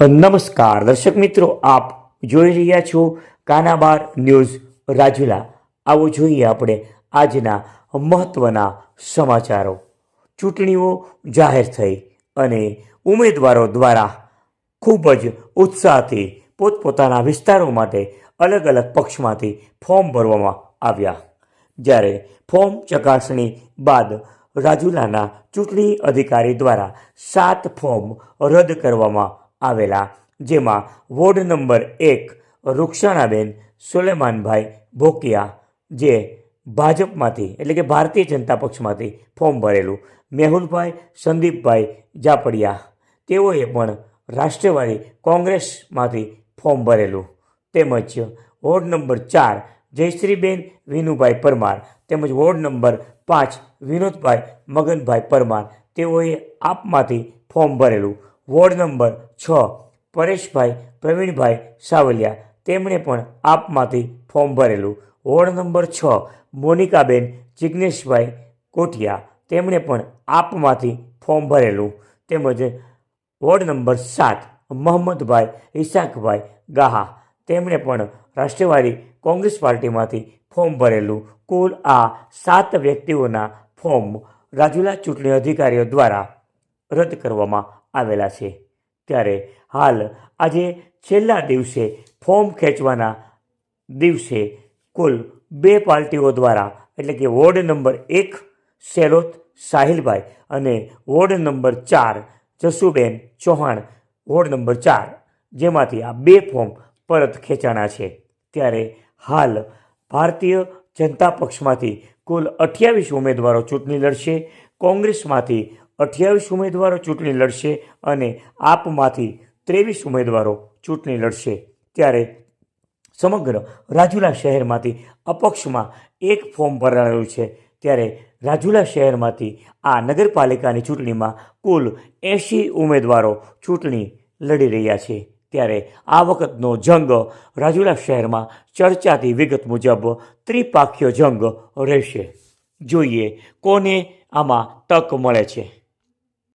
નમસ્કાર, દર્શક મિત્રો, આપ જોઈ રહ્યા છો કાનાબાર ન્યૂઝ રાજુલા. આવો જોઈએ આપણે આજના મહત્વના સમાચારો. ચૂંટણીઓ જાહેર થઈ અને ઉમેદવારો દ્વારા ખૂબ જ ઉત્સાહથી પોતપોતાના વિસ્તારો માટે અલગ અલગ પક્ષમાંથી ફોર્મ ભરવામાં આવ્યા. જ્યારે ફોર્મ ચકાસણી બાદ રાજુલાના ચૂંટણી અધિકારી દ્વારા સાત ફોર્મ રદ કરવામાં આવેલા, જેમાં વોર્ડ નંબર એક રૂક્ષાણાબેન સુલેમાનભાઈ ભોકિયા, જે ભાજપમાંથી, એટલે કે ભારતીય જનતા પક્ષમાંથી ફોર્મ ભરેલું, મેહુલભાઈ સંદીપભાઈ જાપડિયા. તેઓએ પણ રાષ્ટ્રવાદી કોંગ્રેસમાંથી ફોર્મ ભરેલું. તેમજ વોર્ડ નંબર ચાર જયશ્રીબેન વિનુભાઈ પરમાર, તેમજ વોર્ડ નંબર પાંચ વિનોદભાઈ મગનભાઈ પરમાર, તેઓએ આપમાંથી ફોર્મ ભરેલું. વોર્ડ નંબર છ, પરેશભાઈ, પ્રવીણભાઈ સાવલિયા. તેમણે પણ આપમાંથી ફોર્મ ભરેલું. વોર્ડ નંબર છ, મોનિકાબેન જિજ્ઞેશભાઈ કોઠિયા. તેમણે પણ આપમાંથી ફોર્મ ભરેલું. તેમજ વોર્ડ નંબર સાત મોહમ્મદભાઈ ઇસાકભાઈ ગાહા. તેમણે પણ રાષ્ટ્રવાદી કોંગ્રેસ પાર્ટીમાંથી ફોર્મ ભરેલું. કુલ આ સાત વ્યક્તિઓના ફોર્મ રાજુલા ચૂંટણી અધિકારીઓ દ્વારા રદ કરવામાં આવેલા છે. ત્યારે હાલ આજે છેલ્લા દિવસે ફોર્મ ખેંચવાના દિવસે કુલ બે પાર્ટીઓ દ્વારા, એટલે કે વોર્ડ નંબર એક સેલોત સાહિલભાઈ અને વોર્ડ નંબર ચાર જસુબેન ચૌહાણ, વોર્ડ નંબર ચાર, જેમાંથી આ બે ફોર્મ પરત ખેંચાણા છે. ત્યારે હાલ ભારતીય જનતા પક્ષમાંથી કુલ અઠ્યાવીસ ઉમેદવારો ચૂંટણી લડશે. કોંગ્રેસમાંથી અઠ્યાવીસ ઉમેદવારો ચૂંટણી લડશે અને આપમાંથી ત્રેવીસ ઉમેદવારો ચૂંટણી લડશે. ત્યારે સમગ્ર રાજુલા શહેરમાંથી અપક્ષમાં એક ફોર્મ ભરાયેલું છે. ત્યારે રાજુલા શહેરમાંથી આ નગરપાલિકાની ચૂંટણીમાં કુલ એંશી ઉમેદવારો ચૂંટણી લડી રહ્યા છે. ત્યારે આ વખતનો જંગ રાજુલા શહેરમાં ચર્ચાતી વિગત મુજબ ત્રિપાખ્ય જંગ રહેશે. જોઈએ કોને આમાં તક મળે છે.